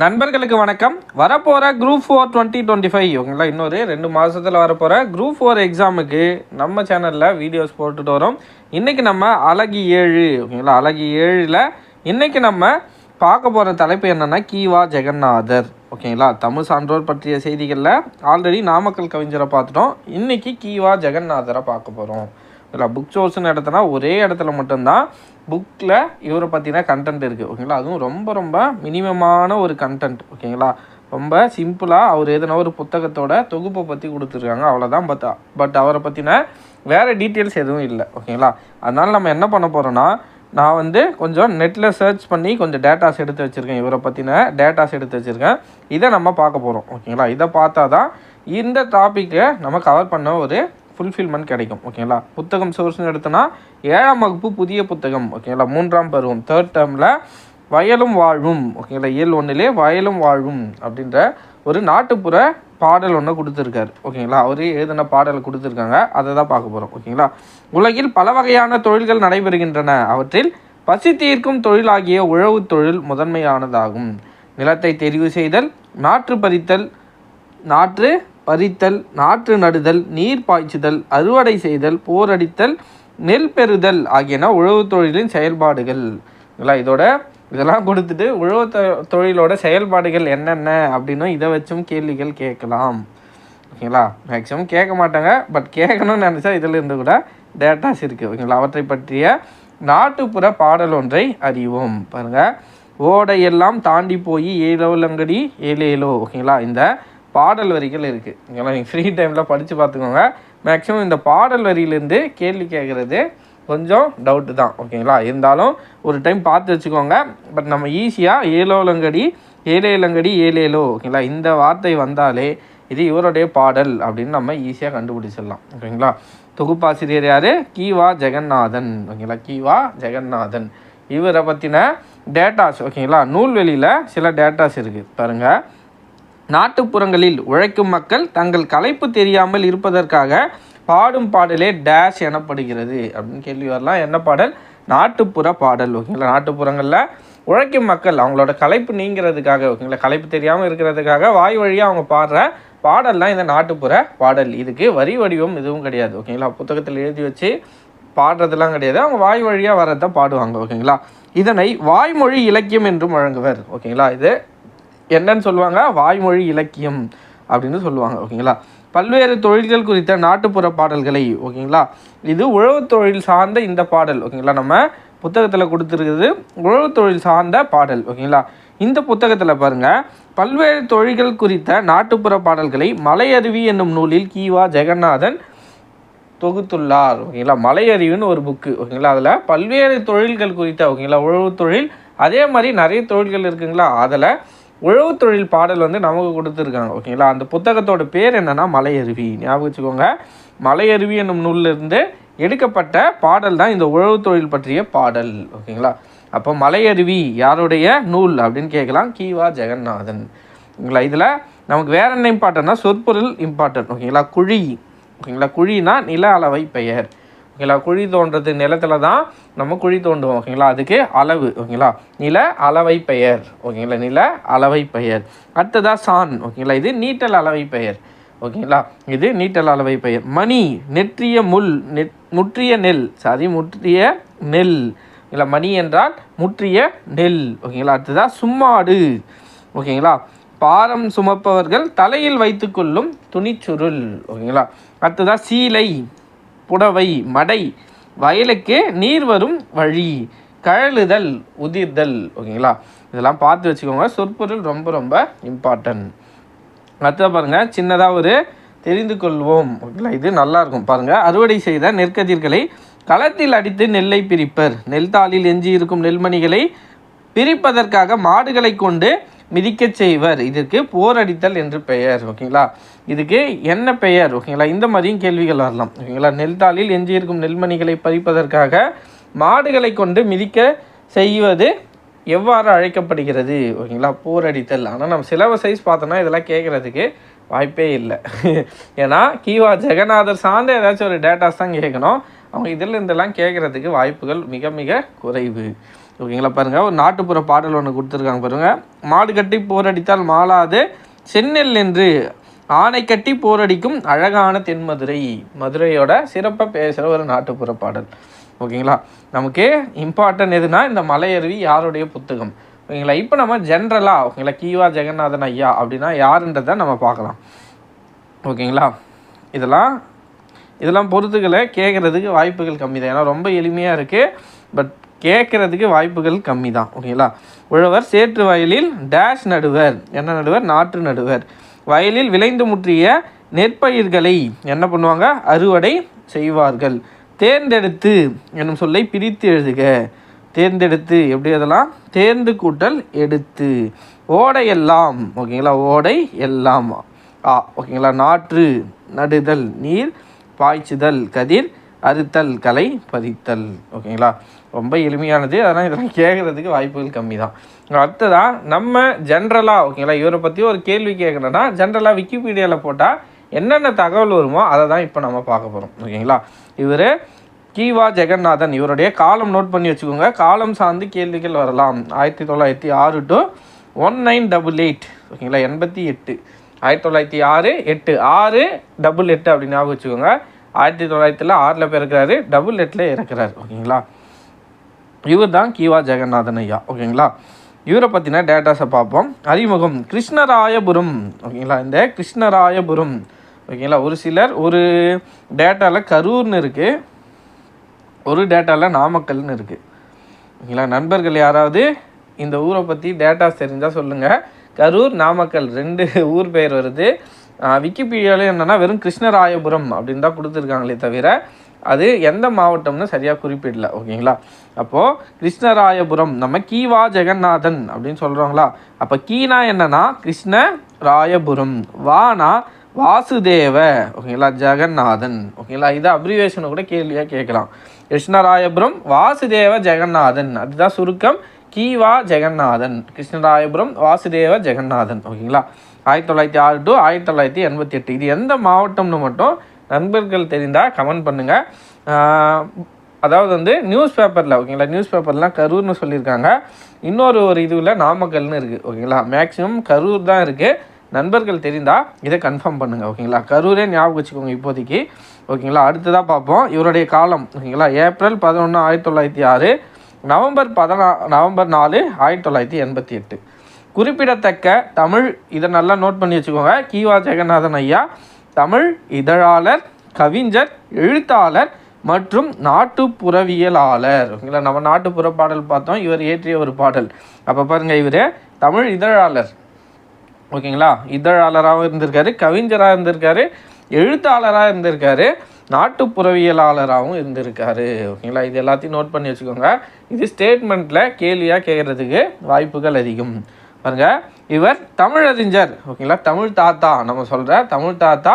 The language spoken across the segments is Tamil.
நண்பர்களுக்கு வணக்கம். வரப்போகிற group four twenty twenty five ஓகேங்களா இன்னொரு ரெண்டு மாதத்தில் வரப்போகிற குரூப் ஃபோர் எக்ஸாமுக்கு நம்ம சேனலில் வீடியோஸ் போட்டுட்டு வரோம். இன்றைக்கி நம்ம அழகி ஏழு ஓகேங்களா அழகி ஏழில் இன்றைக்கி நம்ம பார்க்க போகிற தலைப்பு என்னென்னா கீவா ஜெகநாதர். ஓகேங்களா? தமிழ் சான்றோர் பற்றிய செய்திகளில் ஆல்ரெடி நாமக்கல் கவிஞரை பார்த்துட்டோம். இன்றைக்கி கீவா ஜெகநாதரை பார்க்க போகிறோம் இல்லை புக் சோர்ஸ்னு இடத்துனா ஒரே இடத்துல மட்டும்தான். புக்கில் இவரை பற்றின கண்டென்ட் இருக்குது ஓகேங்களா அதுவும் ரொம்ப ரொம்ப மினிமமான ஒரு கண்டென்ட் ஓகேங்களா ரொம்ப சிம்பிளாக அவர் எதுனா ஒரு புத்தகத்தோட தொகுப்பை பற்றி கொடுத்துருக்காங்க அவ்வளோதான் பட் பட் அவரை பற்றின வேறு டீட்டெயில்ஸ் எதுவும் இல்லை ஓகேங்களா அதனால் நம்ம என்ன பண்ண போகிறோன்னா நான் வந்து கொஞ்சம் நெட்டில் சர்ச் பண்ணி கொஞ்சம் டேட்டாஸ் எடுத்து வச்சுருக்கேன். இவரை பற்றின டேட்டாஸ் எடுத்து வச்சுருக்கேன். இதை நம்ம பார்க்க போகிறோம் ஓகேங்களா இதை பார்த்தா தான் இந்த டாப்பிக்கை நம்ம கவர் பண்ண ஒரு ஃபுல்ஃபில்மெண்ட் கிடைக்கும் ஓகேங்களா புத்தகம் சோர்ஸ்னு எடுத்தோன்னா ஏழாம் வகுப்பு புதிய புத்தகம் ஓகேங்களா மூன்றாம் பருவம் தேர்ட் டேர்மில் வயலும் வாழ்வும் ஓகேங்களா இயல் ஒன்றிலே வயலும் வாழ்வும் அப்படின்ற ஒரு நாட்டுப்புற பாடல் ஒன்று கொடுத்துருக்காரு ஓகேங்களா அவரே எழுதின பாடல் கொடுத்துருக்காங்க. அதை தான் பார்க்க போகிறோம் ஓகேங்களா உலகில் பல வகையான தொழில்கள் நடைபெறுகின்றன. அவற்றில் பசி தீர்க்கும் தொழிலாகிய உழவு தொழில் முதன்மையானதாகும். நிலத்தை தெரிவு செய்தல் நாற்று பறித்தல் நாற்று பறித்தல் நாற்று நடுதல் நீர் பாய்ச்சுதல் அறுவடை செய்தல் போரடித்தல் நெல் பெறுதல் ஆகியன உழவு தொழிலின் செயல்பாடுகள். இதோட இதெல்லாம் கொடுத்துட்டு உழவு தொ- தொழிலோட செயல்பாடுகள் என்னென்ன அப்படின்னும் இதை வச்சும் கேள்விகள் கேட்கலாம். ஓகேங்களா? மேக்ஸிமம் கேட்க மாட்டாங்க பட் கேட்கணும்னு நினச்சா இதில் இருந்து கூட டேட்டாஸ் இருக்குது ஓகேங்களா? அவற்றை பற்றிய நாட்டுப்புற பாடல் ஒன்றை அறிவோம். பாருங்கள் ஓடையெல்லாம் தாண்டி போய் ஏலோலங்கடி ஏலேலோ. ஓகேங்களா? இந்த பாடல் வரிகள் இருக்குது இங்கெல்லாம் நீங்கள் ஃப்ரீ டைமில் படித்து பார்த்துக்கோங்க. மேக்ஸிமம் இந்த பாடல் வரியிலேருந்து கேள்வி கேட்குறது கொஞ்சம் டவுட்டு தான் ஓகேங்களா இருந்தாலும் ஒரு டைம் பார்த்து வச்சுக்கோங்க. பட் நம்ம ஈஸியாக ஏலோலங்கடி ஏலேலங்கடி ஏலேலோ ஓகேங்களா இந்த வார்த்தை வந்தாலே இது இவருடைய பாடல் அப்படின்னு நம்ம ஈஸியாக கண்டுபிடிச்சிடலாம் ஓகேங்களா தொகுப்பாசிரியர் யார்? கீவா ஜெகநாதன் ஓகேங்களா கீவா ஜெகநாதன். இவரை பற்றின டேட்டாஸ் ஓகேங்களா நூல்வெளியில் சில டேட்டாஸ் இருக்குது பாருங்கள் நாட்டுப்புறங்களில் உழைக்கும் மக்கள் தங்கள் கலைப்பு தெரியாமல் இருப்பதற்காக பாடும் பாடலே டேஷ் எனப்படுகிறது. அப்படின்னு கேள்வி வரலாம். என்ன பாடல்? நாட்டுப்புற பாடல் ஓகேங்களா? நாட்டுப்புறங்களில் உழைக்கும் மக்கள் அவங்களோட கலைப்பு நீங்கிறதுக்காக ஓகேங்களா? கலைப்பு தெரியாமல் இருக்கிறதுக்காக வாய் வழியாக அவங்க பாடுற பாடல் தான் இந்த நாட்டுப்புற பாடல். இதுக்கு வரி வடிவம் எதுவும் கிடையாது ஓகேங்களா? புத்தகத்தில் எழுதி வச்சு பாடுறதெல்லாம் கிடையாது. அவங்க வாய் வழியாக வரதான் பாடுவாங்க ஓகேங்களா? இதனை வாய்மொழி இலக்கியம் என்றும் வழங்குவர் ஓகேங்களா? இது என்னன்னு சொல்லுவாங்க? வாய்மொழி இலக்கியம் அப்படின்னு சொல்லுவாங்க ஓகேங்களா? பல்வேறு தொழில்கள் குறித்த நாட்டுப்புற பாடல்களை ஓகேங்களா? இது உழவு தொழில் சார்ந்த இந்த பாடல் ஓகேங்களா? நம்ம புத்தகத்தில் கொடுத்துருக்குது உழவு தொழில் சார்ந்த பாடல் ஓகேங்களா? இந்த புத்தகத்தில் பாருங்கள் பல்வேறு தொழில்கள் குறித்த நாட்டுப்புற பாடல்களை மலையருவி என்னும் நூலில் கீவா ஜெகநாதன் தொகுத்துள்ளார் ஓகேங்களா? மலையறிவுன்னு ஒரு புக்கு ஓகேங்களா? அதில் பல்வேறு தொழில்கள் குறித்த ஓகேங்களா உழவு தொழில். அதே மாதிரி நிறைய தொழில்கள் இருக்குங்களா? அதில் உழவு தொழில் பாடல் வந்து நமக்கு கொடுத்துருக்காங்க ஓகேங்களா அந்த புத்தகத்தோட பேர் என்னென்னா மலையருவி. ஞாபகம் வச்சுக்கோங்க. மலையருவி என்னும் நூலிலிருந்து எடுக்கப்பட்ட பாடல் தான் இந்த உழவு தொழில் பற்றிய பாடல் ஓகேங்களா அப்போ மலையருவி யாருடைய நூல் அப்படின்னு கேட்கலாம். கீவா ஜெகநாதன். ஓகேங்களா இதில் நமக்கு வேற என்ன இம்பார்ட்டன்னா சொற்பொருள் இம்பார்ட்டன்ட் ஓகேங்களா குழி ஓகேங்களா குழினா நில அளவை பெயர். ஓகேங்களா? குழி தோன்றது நிலத்துல தான் நம்ம குழி தோண்டுவோம் ஓகேங்களா? அதுக்கு அளவு ஓகேங்களா? நில அளவை பெயர் ஓகேங்களா? நில அளவை பெயர். அடுத்ததாக சான் ஓகேங்களா? இது நீட்டல் அளவை பெயர் ஓகேங்களா? இது நீட்டல் அளவை பெயர். மணி நெற்றிய முள் நெட் முற்றிய நெல் சாரி முற்றிய நெல் இல்லை மணி என்றால் முற்றிய நெல் ஓகேங்களா? அடுத்ததாக சும்மாடு ஓகேங்களா? பாரம் சுமப்பவர்கள் தலையில் வைத்துக்கொள்ளும் துணிச்சுருள் ஓகேங்களா? அடுத்ததாக சீலை புடவை மடை வயலுக்கு நீர் வரும் வழி கழலுதல் உதிர்தல். ஓகேங்களா? இதெல்லாம் பார்த்து வச்சுக்கோங்க. சொற்பொருள் ரொம்ப ரொம்ப இம்பார்ட்டன்ட் அடுத்த பாருங்கள் சின்னதாக ஒரு தெரிந்து கொள்வோம். ஓகேங்களா? இது நல்லாயிருக்கும் பாருங்கள் அறுவடை செய்த நெற்கதிர்களை களத்தில் அடித்து நெல்லை பிரிப்பர். நெல் தாளில் எஞ்சி இருக்கும் நெல்மணிகளை பிரிப்பதற்காக மாடுகளை கொண்டு மிதிக்கச் செய்வர். இதற்கு போரடித்தல் என்று பெயர். ஓகேங்களா? இதுக்கு என்ன பெயர்? ஓகேங்களா? இந்த மாதிரியும் கேள்விகள் வரலாம். ஓகேங்களா? நெல் தாளில் எஞ்சி இருக்கும் நெல்மணிகளை பறிப்பதற்காக மாடுகளை கொண்டு மிதிக்க செய்வது எவ்வாறு அழைக்கப்படுகிறது? ஓகேங்களா? போரடித்தல் ஆனால் நம்ம சிலபஸ் சைஸ் பார்த்தோன்னா இதெல்லாம் கேட்குறதுக்கு வாய்ப்பே இல்லை. ஏன்னா கீவா ஜெகநாதர் சார்ந்த ஏதாச்சும் ஒரு டேட்டாஸ் தான் கேட்கணும். அவங்க இதில் இருந்தெல்லாம் கேட்குறதுக்கு வாய்ப்புகள் மிக மிக குறைவு. ஓகேங்களா? பாருங்கள் ஒரு நாட்டுப்புற பாடல் ஒன்று கொடுத்துருக்காங்க பாருங்கள் மாடு கட்டி போரடித்தால் மாளாது. செந்நெல் என்று ஆணை கட்டி போரடிக்கும் அழகான தென்மதுரை. மதுரையோட சிறப்பாக பேசுகிற ஒரு நாட்டுப்புற பாடல் ஓகேங்களா? நமக்கு இம்பார்ட்டன்ட் எதுனா இந்த மலையருவி யாருடைய புத்தகம்? ஓகேங்களா? இப்போ நம்ம ஜென்ரலாக ஓகேங்களா கீவா ஜெகநாதன் ஐயா அப்படின்னா யாருன்றதை நம்ம பார்க்கலாம். ஓகேங்களா? இதெல்லாம் இதெல்லாம் பொறுத்துக்களை கேட்குறதுக்கு வாய்ப்புகள் கம்மி தான் ஏன்னா ரொம்ப எளிமையாக இருக்குது பட் கேட்குறதுக்கு வாய்ப்புகள் கம்மி தான் ஓகேங்களா? உழவர் சேற்று வயலில் டேஷ் நடுவர். என்ன நடுவர்? நாற்று நடுவர். வயலில் விளைந்து முற்றிய நெற்பயிர்களை என்ன பண்ணுவாங்க? அறுவடை செய்வார்கள். தேர்ந்தெடுத்து என்னும் சொல்லை பிரித்து எழுதுக. தேர்ந்தெடுத்து எப்படி அதெல்லாம் தேர்ந்து கூட்டல் எடுத்து. ஓடை எல்லாம் ஓகேங்களா? ஓடை எல்லாம். ஆ ஓகேங்களா? நாற்று நடுதல் நீர் பாய்ச்சுதல் கதிர் அறுத்தல் கலை பதித்தல். ஓகேங்களா? ரொம்ப எளிமையானது. அதனால் இதெல்லாம் கேட்குறதுக்கு வாய்ப்புகள் கம்மி தான் அடுத்ததாக நம்ம ஜென்ரலாக ஓகேங்களா இவரை பற்றி ஒரு கேள்வி கேட்கணுன்னா ஜென்ரலாக விக்கிபீடியாவில் போட்டால் என்னென்ன தகவல் வருமோ அதை தான் இப்போ நம்ம பார்க்க போகிறோம் ஓகேங்களா இவர் கீவா ஜெகநாதன் இவருடைய காலம் நோட் பண்ணி வச்சுக்கோங்க. காலம் சார்ந்து கேள்விகள் வரலாம். ஆயிரத்தி தொள்ளாயிரத்தி ஆறு to one nine double eight ஓகேங்களா எண்பத்தி எட்டு. ஆயிரத்தி தொள்ளாயிரத்தி ஆறு எட்டு. ஆறு டபுள் எட்டு அப்படின்னு ஞாபகம் வச்சுக்கோங்க. ஆயிரத்தி தொள்ளாயிரத்தில் ஆறில் பிறக்கிறாரு டபுள் எட்டில் இறக்குறாரு ஓகேங்களா இவர் தான் கீவா ஜெகநாதன் ஐயா ஓகேங்களா? இவரை பற்றின டேட்டாஸை பார்ப்போம். அறிமுகம் கிருஷ்ணராயபுரம் ஓகேங்களா? இந்த கிருஷ்ணராயபுரம் ஓகேங்களா? ஒரு சிலர் ஒரு டேட்டாவில் கரூர்னு இருக்குது ஒரு டேட்டாவில் நாமக்கல்னு இருக்குது ஓகேங்களா? நண்பர்கள் யாராவது இந்த ஊரை பற்றி டேட்டாஸ் தெரிஞ்சால் சொல்லுங்கள் கரூர் நாமக்கல் ரெண்டு ஊர் பெயர் வருது. விக்கிபீடியாவில் என்னென்னா வெறும் கிருஷ்ணராயபுரம் அப்படின்னு தான் கொடுத்துருக்காங்களே தவிர அது எந்த மாவட்டம்னு சரியாக குறிப்பிடல ஓகேங்களா? அப்போது கிருஷ்ணராயபுரம் நம்ம கீவா ஜெகநாதன் அப்படின்னு சொல்கிறோங்களா அப்போ கீனா என்னன்னா கிருஷ்ண ராயபுரம் வானா வாசுதேவ ஓகேங்களா? ஜெகநாதன் ஓகேங்களா? இது அப்ரிவேஷனை கூட கேள்வியாக கேட்கலாம். கிருஷ்ணராயபுரம் வாசுதேவ ஜெகநாதன். அதுதான் சுருக்கம். கீவா ஜெகநாதன். கிருஷ்ணராயபுரம் வாசுதேவ ஜெகநாதன் ஓகேங்களா? ஆயிரத்தி தொள்ளாயிரத்தி ஆறு டு ஆயிரத்தி தொள்ளாயிரத்தி எண்பத்தி எட்டு. இது எந்த மாவட்டம்னு மட்டும் நண்பர்கள் தெரிந்தால் கமெண்ட் பண்ணுங்கள் அதாவது வந்து நியூஸ் பேப்பரில் ஓகேங்களா நியூஸ் பேப்பர்லாம் கரூர்னு சொல்லியிருக்காங்க. இன்னொரு ஒரு இதுவில் நாமக்கல்னு இருக்குது ஓகேங்களா மேக்ஸிமம் கரூர் தான் இருக்குது நண்பர்கள் தெரிந்தால் இதை கன்ஃபார்ம் பண்ணுங்கள் ஓகேங்களா கரூரே ஞாபகம் வச்சுக்கோங்க இப்போதைக்கு ஓகேங்களா அடுத்ததாக பார்ப்போம். இவருடைய காலம் ஓகேங்களா ஏப்ரல் பதினொன்று ஆயிரத்தி தொள்ளாயிரத்தி ஆறு. நவம்பர் பதினா நவம்பர் நாலு ஆயிரத்தி தொள்ளாயிரத்தி எண்பத்தி எட்டு. குறிப்பிடத்தக்க தமிழ் இதை நல்லா நோட் பண்ணி வச்சுக்கோங்க. கீவா ஜெகநாதன் ஐயா தமிழ் இதழாளர் கவிஞர் எழுத்தாளர் மற்றும் நாட்டுப்புறவியலாளர். ஓகேங்களா? நம்ம நாட்டுப்புற பாடல் பார்த்தோம். இவர் இயற்றிய ஒரு பாடல். அப்போ பாருங்கள் இவர் தமிழ் இதழாளர். ஓகேங்களா? இதழாளராகவும் இருந்திருக்காரு கவிஞராக இருந்திருக்காரு எழுத்தாளராக இருந்திருக்காரு நாட்டுப்புறவியலாளராகவும் இருந்திருக்காரு. ஓகேங்களா? இது எல்லாத்தையும் நோட் பண்ணி வச்சுக்கோங்க. இது ஸ்டேட்மெண்ட்டில் கேள்வியாக கேட்குறதுக்கு வாய்ப்புகள் அதிகம். பாருங்க இவர் தமிழறிஞர் ஓகேங்களா? தமிழ் தாத்தா நம்ம சொல்கிற தமிழ் தாத்தா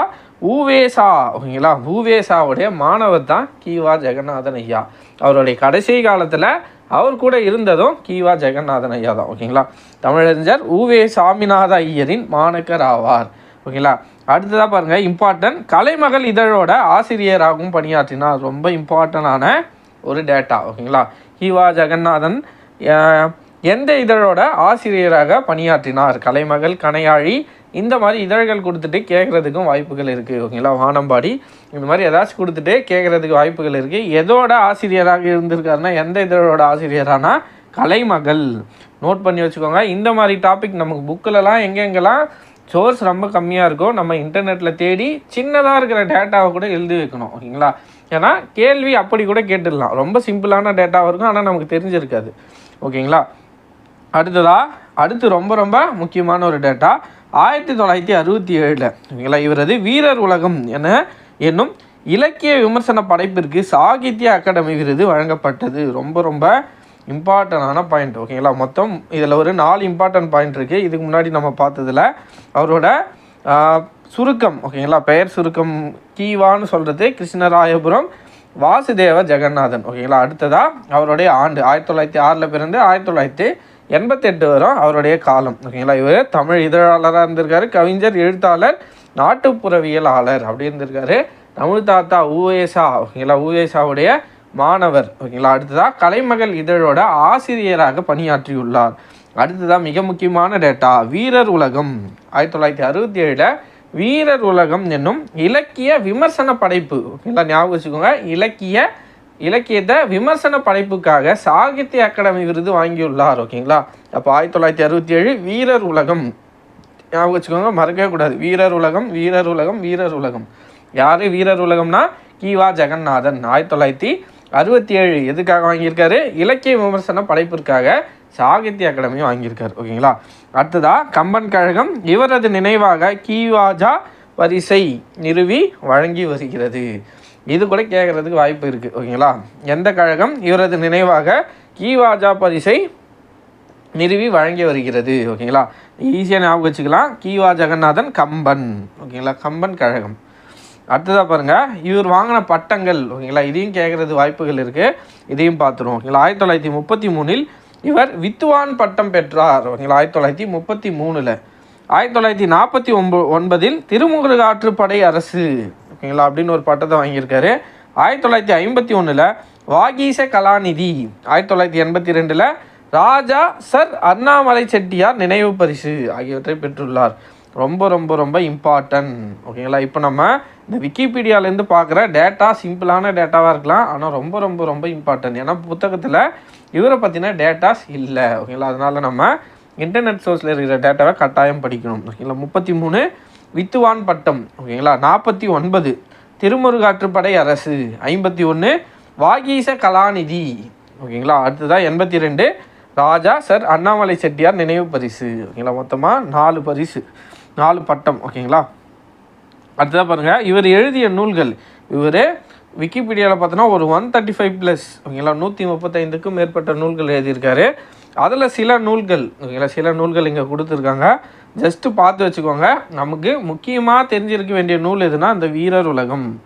ஊவேசா ஓகேங்களா? ஊவேசாவுடைய மாணவர் தான் கீவா ஜெகநாதன் ஐயா. அவருடைய கடைசி காலத்தில் அவர் கூட இருந்ததும் கீவா ஜெகநாதன் ஐயா தான் ஓகேங்களா? தமிழறிஞர் ஊவே சாமிநாத ஐயரின் மாணக்கர் ஆவார் ஓகேங்களா? அடுத்ததாக பாருங்கள் இம்பார்ட்டன்ட் கலைமகள் இதழோட ஆசிரியராகவும் பணியாற்றினார். ரொம்ப இம்பார்ட்டண்டான ஒரு டேட்டா ஓகேங்களா? கீவா ஜெகநாதன் எந்த இதழோட ஆசிரியராக பணியாற்றினார்? கலைமகள் கனையாழி இந்த மாதிரி இதழ்கள் கொடுத்துட்டு கேட்குறதுக்கும் வாய்ப்புகள் இருக்குது ஓகேங்களா? வானம்பாடி இந்த மாதிரி ஏதாச்சும் கொடுத்துட்டு கேட்குறதுக்கு வாய்ப்புகள் இருக்குது எதோட ஆசிரியராக இருந்திருக்காருன்னா எந்த இதழோட ஆசிரியரானா? கலைமகள். நோட் பண்ணி வச்சுக்கோங்க. இந்த மாதிரி டாபிக் நமக்கு புக்கிலலாம் எங்கெங்கெல்லாம் சோர்ஸ் ரொம்ப கம்மியாக இருக்கும் நம்ம இன்டர்நெட்டில் தேடி சின்னதாக இருக்கிற டேட்டாவை கூட எழுதி வைக்கணும். ஓகேங்களா? ஏன்னா கேள்வி அப்படி கூட கேட்டுடலாம். ரொம்ப சிம்பிளான டேட்டாவாக இருக்கும் ஆனால் நமக்கு தெரிஞ்சிருக்காது. ஓகேங்களா? அடுத்ததா அடுத்து ரொம்ப ரொம்ப முக்கியமான ஒரு டேட்டா ஆயிரத்தி தொள்ளாயிரத்தி அறுபத்தி ஏழில். ஓகேங்களா இவரது வீரர் உலகம் என என்னும் இலக்கிய விமர்சன படைப்பிற்கு சாகித்ய அகாடமி விருது வழங்கப்பட்டது. ரொம்ப ரொம்ப இம்பார்ட்டண்டான பாயிண்ட் ஓகேங்களா மொத்தம் இதில் ஒரு நாலு இம்பார்ட்டன்ட் பாயிண்ட் இருக்குது இதுக்கு முன்னாடி நம்ம பார்த்ததுல அவரோட சுருக்கம் ஓகேங்களா பெயர் சுருக்கம் கீவான்னு சொல்கிறது கிருஷ்ணராயபுரம் வாசுதேவ ஜெகநாதன் ஓகேங்களா அடுத்ததாக அவருடைய ஆண்டு ஆயிரத்தி தொள்ளாயிரத்தி ஆறில் பிறந்து ஆயிரத்தி தொள்ளாயிரத்தி எண்பத்தெட்டு வரும் அவருடைய காலம். ஓகேங்களா? இவர் தமிழ் இதழாளராக இருந்திருக்காரு கவிஞர் எழுத்தாளர் நாட்டுப்புறவியலாளர் அப்படி இருந்திருக்காரு. தமிழ் தாத்தா ஊஏசா ஓகேங்களா? ஊஏசாவுடைய மாணவர் ஓகேங்களா? அடுத்ததாக கலைமகள் இதழோட ஆசிரியராக பணியாற்றியுள்ளார். அடுத்ததாக மிக முக்கியமான டேட்டா வீரர் உலகம். ஆயிரத்தி தொள்ளாயிரத்தி அறுபத்தி ஏழில் வீரர் உலகம் என்னும் இலக்கிய விமர்சன படைப்பு ஓகேங்களா? ஞாபகம் வச்சுக்கோங்க இலக்கிய இலக்கியத்தை விமர்சன படைப்புக்காக சாகித்ய அகாடமி விருது வாங்கியுள்ளார் ஓகேங்களா? அப்போ ஆயிரத்தி தொள்ளாயிரத்தி அறுபத்தி ஏழு வீரர் உலகம். ஞாபகம் வச்சுக்கோங்க மறக்கவே கூடாது. வீரர் உலகம் வீரர் உலகம் வீரர் உலகம். யார் வீரர் உலகம்னா? கீவா ஜெகநாதன். ஆயிரத்தி தொள்ளாயிரத்தி அறுபத்தி ஏழு எதுக்காக வாங்கியிருக்காரு? இலக்கிய விமர்சன படைப்பிற்காக சாகித்ய அகாடமி வாங்கியிருக்காரு ஓகேங்களா? அடுத்ததா கம்பன் கழகம் இவரது நினைவாக கீவாஜா வரிசை நிறுவி வழங்கி வருகிறது. இது கூட கேட்குறதுக்கு வாய்ப்பு இருக்குது ஓகேங்களா? எந்த கழகம் இவரது நினைவாக கீவாஜா பரிசை நிறுவி வழங்கி வருகிறது ஓகேங்களா? ஈஸியாக ஞாபகம் வச்சுக்கலாம். கீவா ஜெகநாதன் கம்பன் ஓகேங்களா? கம்பன் கழகம். அடுத்ததாக பாருங்கள் இவர் வாங்கின பட்டங்கள் ஓகேங்களா? இதையும் கேட்குறது வாய்ப்புகள் இருக்குது இதையும் பார்த்துருவோம் ஓகேங்களா? ஆயிரத்தி தொள்ளாயிரத்தி முப்பத்தி மூணில் இவர் வித்துவான் பட்டம் பெற்றார் ஓகேங்களா? ஆயிரத்தி தொள்ளாயிரத்தி முப்பத்தி மூணில். ஆயிரத்தி தொள்ளாயிரத்தி நாற்பத்தி ஒம்போ ஒன்பதில் திருமுருகாற்றுப்படை அரசு ஓகேங்களா? அப்படின்னு ஒரு பட்டத்தை வாங்கியிருக்காரு. ஆயிரத்தி தொள்ளாயிரத்தி ஐம்பத்தி ஒன்றில் வாகீச கலாநிதி ஆயிரத்தி தொள்ளாயிரத்தி எண்பத்தி ரெண்டில் ராஜா சர் அண்ணாமலை செட்டியார் நினைவு பரிசு ஆகியவற்றை பெற்றுள்ளார். ரொம்ப ரொம்ப ரொம்ப இம்பார்ட்டன்ட் ஓகேங்களா? இப்போ நம்ம இந்த விக்கிபீடியாலேருந்து பார்க்குற டேட்டா சிம்பிளான டேட்டாவாக இருக்கலாம். ஆனால் ரொம்ப ரொம்ப ரொம்ப இம்பார்ட்டன்ட் ஏன்னா புத்தகத்தில் இவரை பற்றின டேட்டாஸ் இல்லை. ஓகேங்களா? அதனால் நம்ம இன்டர்நெட் சோர்ஸில் இருக்கிற டேட்டாவை கட்டாயம் படிக்கணும். ஓகேங்களா? முப்பத்தி மூணு வித்துவான் பட்டம். ஓகேங்களா? நாற்பத்தி ஒன்பது. திருமுருகாற்றுப்படை அரசு. ஐம்பத்தி ஒன்று. வாகீச கலாநிதி. ஓகேங்களா? அடுத்ததாக எண்பத்தி ரெண்டு. ராஜா சர் அண்ணாமலை செட்டியார் நினைவு பரிசு. ஓகேங்களா? மொத்தமாக நாலு பரிசு. நாலு பட்டம். ஓகேங்களா? அடுத்ததாக பாருங்கள் இவர் எழுதிய நூல்கள். இவர் விக்கிபீடியாவில் பார்த்தோன்னா ஒரு ஒன் தேர்ட்டி ஃபைவ் ப்ளஸ் ஓகேங்களா? நூற்றி முப்பத்தைந்துக்கும் மேற்பட்ட நூல்கள் எழுதியிருக்காரு. அதில் சில நூல்கள். ஓகேங்களா? சில நூல்கள் இங்கே கொடுத்துருக்காங்க. ஜஸ்ட்டு பார்த்து வச்சுக்கோங்க. நமக்கு முக்கியமாக தெரிஞ்சிருக்க வேண்டிய நூல் எதுனா இந்த வீரர் உலகம்.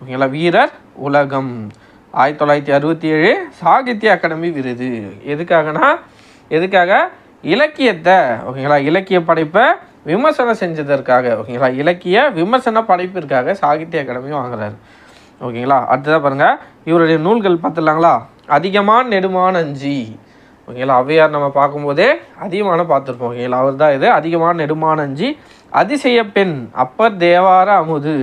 ஓகேங்களா? வீரர் உலகம். ஆயிரத்தி தொள்ளாயிரத்தி அறுபத்தி ஏழு சாகித்ய அகாடமி விருது. எதுக்காகனா? எதுக்காக? இலக்கியத்தை. ஓகேங்களா? இலக்கிய படைப்பை விமர்சனம் செஞ்சதற்காக. ஓகேங்களா? இலக்கிய விமர்சன படைப்பிற்காக சாகித்ய அகாடமி வாங்குறாரு. ஓகேங்களா? அடுத்ததாக பாருங்கள் இவருடைய நூல்கள் பார்த்துலாங்களா அதிகமான நெடுமானஞ்சி. ஓகேங்களா? ஔவையார் நம்ம பார்க்கும்போதே அதிகமான பார்த்துருப்போம் ஓகேங்களா? அவர் தான் இது அதிகமான நெடுமானஞ்சி அதிசய பெண் அப்பர் தேவார அமுது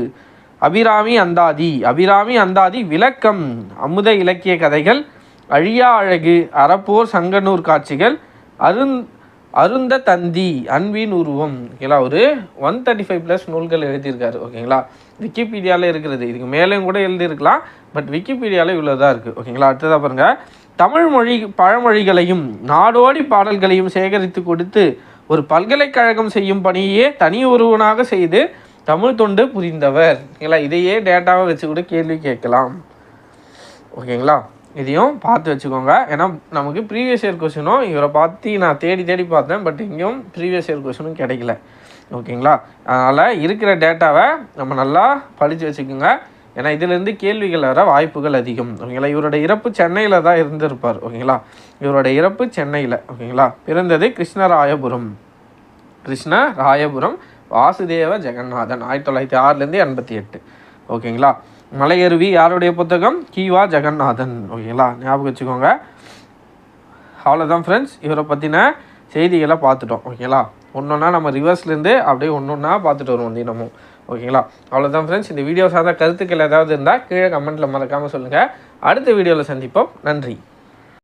அபிராமி அந்தாதி அபிராமி அந்தாதி விளக்கம் அமுத இலக்கிய கதைகள் அழியா அழகு அறப்போர் சங்கனூர் காட்சிகள் அருந் அருந்த தந்தி அன்பின் உருவம் ஓகேங்களா? ஒரு ஒன் தேர்ட்டி ஃபைவ் ப்ளஸ் நூல்கள் எழுதியிருக்காரு ஓகேங்களா? விக்கிபீடியாவில் இருக்கிறது. இதுக்கு மேலேயும் கூட எழுதியிருக்கலாம் பட் விக்கிபீடியாவில் இவ்வளோ தான் இருக்குது ஓகேங்களா? அடுத்ததாக பாருங்கள் தமிழ் மொழி பழமொழிகளையும் நாடோடி பாடல்களையும் சேகரித்து கொடுத்து ஒரு பல்கலைக்கழகம் செய்யும் பணியே தனி ஒருவனாக செய்து தமிழ் தொண்டு புரிந்தவர். ஓகேங்களா இதையே டேட்டாவை வச்சு கூட கேள்வி கேட்கலாம். ஓகேங்களா? இதையும் பார்த்து வச்சுக்கோங்க. ஏன்னா நமக்கு ப்ரீவியஸ் இயர் கொஷினும் இவரை பார்த்து நான் தேடி தேடி பார்த்தேன். பட் இங்கேயும் ப்ரீவியஸ் இயர் கொஷினும் கிடைக்கல. ஓகேங்களா? அதனால் இருக்கிற டேட்டாவை நம்ம நல்லா படித்து வச்சுக்கோங்க. ஏன்னா இதுலேருந்து கேள்விகள் வர வாய்ப்புகள் அதிகம். ஓகேங்களா? இவரோட இறப்பு சென்னையில் தான் இருந்திருப்பார். ஓகேங்களா? இவரோட இறப்பு சென்னையில் ஓகேங்களா? பிறந்தது கிருஷ்ணராயபுரம். கிருஷ்ண ராயபுரம் வாசுதேவ ஜெகநாதன் ஆயிரத்தி தொள்ளாயிரத்தி ஆறுலேருந்து எண்பத்தி எட்டு. ஓகேங்களா? மலையருவி யாருடைய புத்தகம்? கீவா ஜெகநாதன். ஓகேங்களா? ஞாபகம் வச்சுக்கோங்க. அவ்வளோதான் ஃப்ரெண்ட்ஸ் இவரை பற்றின செய்திகளை பார்த்துட்டோம். ஓகேங்களா? ஒன்றொன்னா நம்ம ரிவர்ஸ்லேருந்து அப்படியே ஒன்று ஒன்றா பார்த்துட்டு வருவோம் தினமும். ஓகேங்களா? அவ்வளோதான் ஃப்ரெண்ட்ஸ் இந்த வீடியோ சார்ந்த கருத்துக்கள் ஏதாவது இருந்தால் கீழே கமெண்ட்டில் மறக்காமல் சொல்லுங்கள் அடுத்த வீடியோவில் சந்திப்போம். நன்றி.